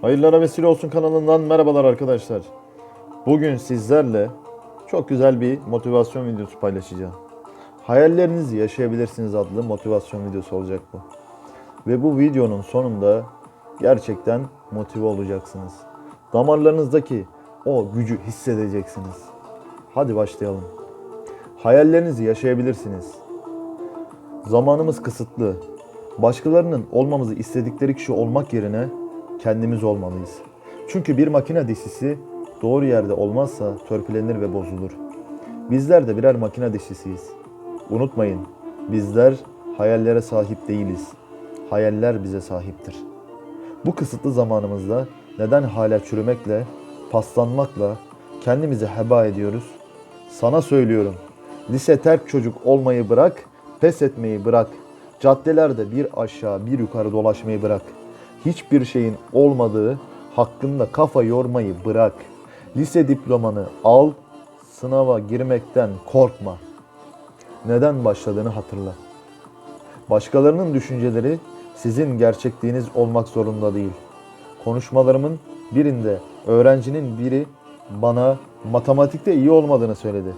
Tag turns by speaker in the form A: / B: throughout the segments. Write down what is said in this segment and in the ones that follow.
A: Hayırlara vesile olsun kanalından merhabalar arkadaşlar. Bugün sizlerle çok güzel bir motivasyon videosu paylaşacağım. Hayallerinizi yaşayabilirsiniz adlı motivasyon videosu olacak bu. Ve bu videonun sonunda gerçekten motive olacaksınız. Damarlarınızdaki o gücü hissedeceksiniz. Hadi başlayalım. Hayallerinizi yaşayabilirsiniz. Zamanımız kısıtlı. Başkalarının olmamızı istedikleri kişi olmak yerine kendimiz olmalıyız. Çünkü bir makine dişisi doğru yerde olmazsa törpülenir ve bozulur. Bizler de birer makine dişisiyiz. Unutmayın, bizler hayallere sahip değiliz. Hayaller bize sahiptir. Bu kısıtlı zamanımızda neden hala çürümekle, paslanmakla kendimizi heba ediyoruz? Sana söylüyorum. Lise terk çocuk olmayı bırak, pes etmeyi bırak. Caddelerde bir aşağı bir yukarı dolaşmayı bırak. Hiçbir şeyin olmadığı hakkında kafa yormayı bırak. Lise diplomanı al, sınava girmekten korkma. Neden başladığını hatırla. Başkalarının düşünceleri sizin gerçekliğiniz olmak zorunda değil. Konuşmalarımın birinde öğrencinin biri bana matematikte iyi olmadığını söyledi.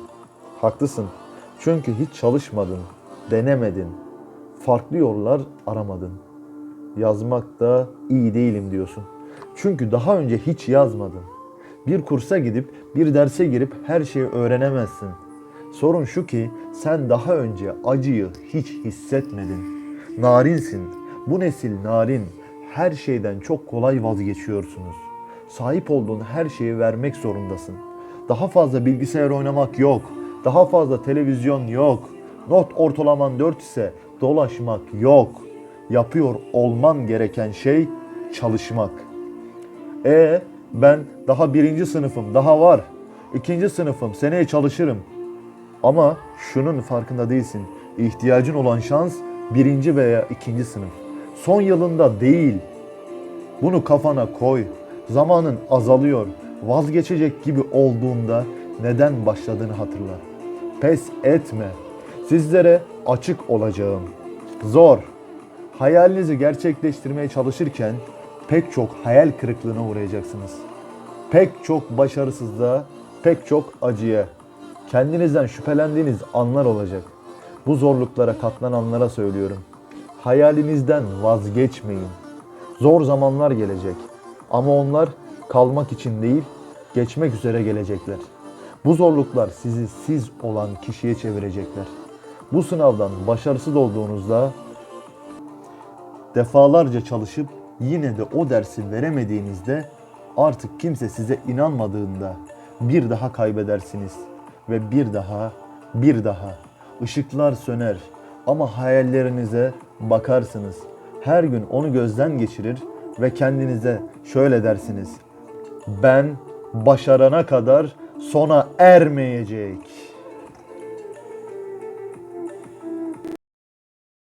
A: Haklısın. Çünkü hiç çalışmadın, denemedin, farklı yollar aramadın. Yazmakta iyi değilim diyorsun. Çünkü daha önce hiç yazmadın. Bir kursa gidip bir derse girip her şeyi öğrenemezsin. Sorun şu ki sen daha önce acıyı hiç hissetmedin. Narinsin. Bu nesil narin. Her şeyden çok kolay vazgeçiyorsunuz. Sahip olduğun her şeyi vermek zorundasın. Daha fazla bilgisayar oynamak yok. Daha fazla televizyon yok. Not ortalaman 4 ise dolaşmak yok. Yapıyor olman gereken şey çalışmak. E ben daha birinci sınıfım daha var. İkinci sınıfım seneye çalışırım. Ama şunun farkında değilsin. İhtiyacın olan şans birinci veya ikinci sınıf. Son yılında değil. Bunu kafana koy. Zamanın azalıyor. Vazgeçecek gibi olduğunda neden başladığını hatırla. Pes etme. Sizlere açık olacağım. Zor. Hayalinizi gerçekleştirmeye çalışırken pek çok hayal kırıklığına uğrayacaksınız. Pek çok başarısızlığa, pek çok acıya, kendinizden şüphelendiğiniz anlar olacak. Bu zorluklara katlananlara söylüyorum. Hayalinizden vazgeçmeyin. Zor zamanlar gelecek. Ama onlar kalmak için değil, geçmek üzere gelecekler. Bu zorluklar sizi siz olan kişiye çevirecekler. Bu sınavdan başarısız olduğunuzda defalarca çalışıp yine de o dersi veremediğinizde artık kimse size inanmadığında bir daha kaybedersiniz ve bir daha bir daha ışıklar söner ama hayallerinize bakarsınız. Her gün onu gözden geçirir ve kendinize şöyle dersiniz. Ben başarana kadar sona ermeyecek.